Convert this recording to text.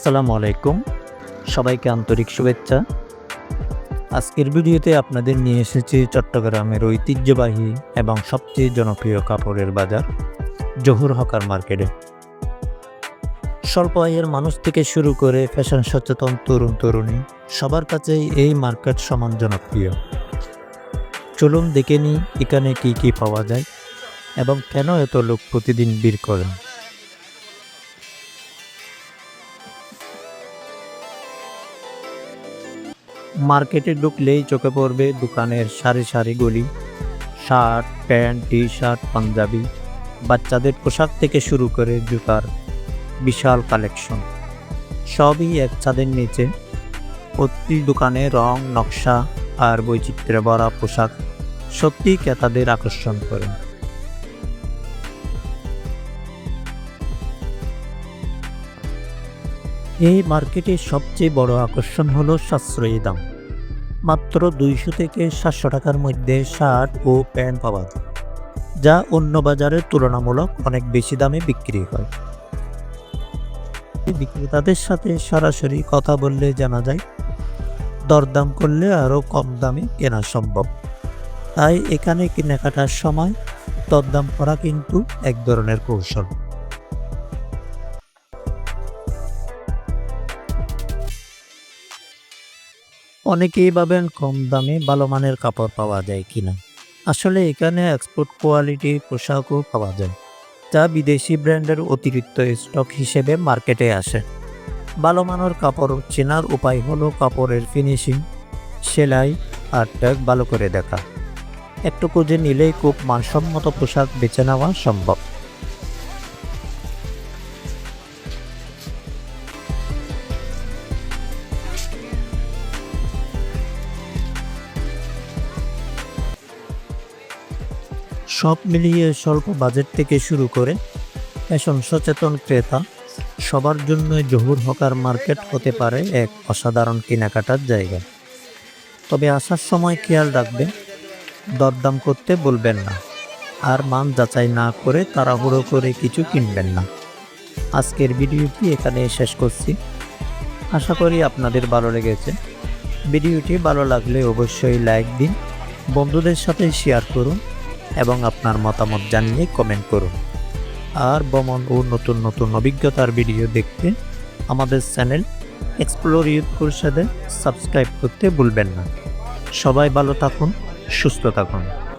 আসসালামু আলাইকুম। সবাইকে আন্তরিক শুভেচ্ছা। আজকের ভিডিওতে আপনাদের নিয়ে এসেছি চট্টগ্রামের ঐতিহ্যবাহী এবং সবচেয়ে জনপ্রিয় কাপড়ের বাজার, জহুর হকার মার্কেটে। স্বল্প আয়ের মানুষ থেকে শুরু করে ফ্যাশন সচেতন তরুণ তরুণী, সবার কাছেই এই মার্কেট সমান জনপ্রিয়। চলুন দেখে নিই এখানে কী কী পাওয়া যায় এবং কেন এত লোক প্রতিদিন ভিড় করেন। মার্কেটে ঢুকলেই চোখে পড়বে দোকানের সারি সারি গলি। Shirt, pant T shirt Punjabi, বাচ্চাদের পোশাক থেকে শুরু করে জুতার বিশাল কালেকশন। সবই এক ছাদের নিচে। প্রতি দোকানে রং, নকশা আর বৈচিত্র্যে ভরা পোশাক সত্যিই ক্রেতাদের আকর্ষণ করে। এই মার্কেটের সবচেয়ে বড় আকর্ষণ হলো সাশ্রয়ী দাম। মাত্র দুইশো থেকে সাতশো টাকার মধ্যে শার্ট ও প্যান্ট পাওয়া যায়, যা অন্য বাজারের তুলনামূলক অনেক বেশি দামে বিক্রি হয়। বিক্রেতাদের সাথে সরাসরি কথা বললে জানা যায়, দরদাম করলে আরও কম দামে কেনা সম্ভব। তাই এখানে কেনাকাটার সময় দরদাম করা কিন্তু এক ধরনের কৌশল। অনেকেই ভাবেন কম দামে ভালো মানের কাপড় পাওয়া যায় কিনা। আসলে এখানে এক্সপোর্ট কোয়ালিটির পোশাকও পাওয়া যায়, যা বিদেশি ব্র্যান্ডের অতিরিক্ত স্টক হিসেবে মার্কেটে আসে। ভালো মানের কাপড় চেনার উপায় হলো কাপড়ের ফিনিশিং সেলাই আর ট্যাগ ভালো করে দেখা। একটু খুঁজে নিলেই খুব মানসম্মত পোশাক বেছে নেওয়া সম্ভব। সব মিলিয়ে স্বল্প বাজেট থেকে শুরু করে ফ্যাশন সচেতন ক্রেতা, সবার জন্য জহুর হকার মার্কেট হতে পারে এক অসাধারণ কেনাকাটার জায়গা। তবে আসার সময় খেয়াল রাখবেন দরদাম করতে বলবেন না, আর মান যাচাই না করে তাড়াহুড়ো করে কিছু কিনবেন না। আজকের ভিডিওটি এখানে শেষ করছি। আশা করি আপনাদের ভালো লেগেছে। ভিডিওটি ভালো লাগলে অবশ্যই লাইক দিন, বন্ধুদের সাথে শেয়ার করুন। এবং আপনার মতামত জানিয়ে কমেন্ট করুন। আর ভ্রমণ ও নতুন নতুন অভিজ্ঞতার ভিডিও দেখতে আমাদের চ্যানেল এক্সপ্লোর ইউথ পরিষদে সাবস্ক্রাইব করতে ভুলবেন না। সবাই ভালো থাকুন, সুস্থ থাকুন।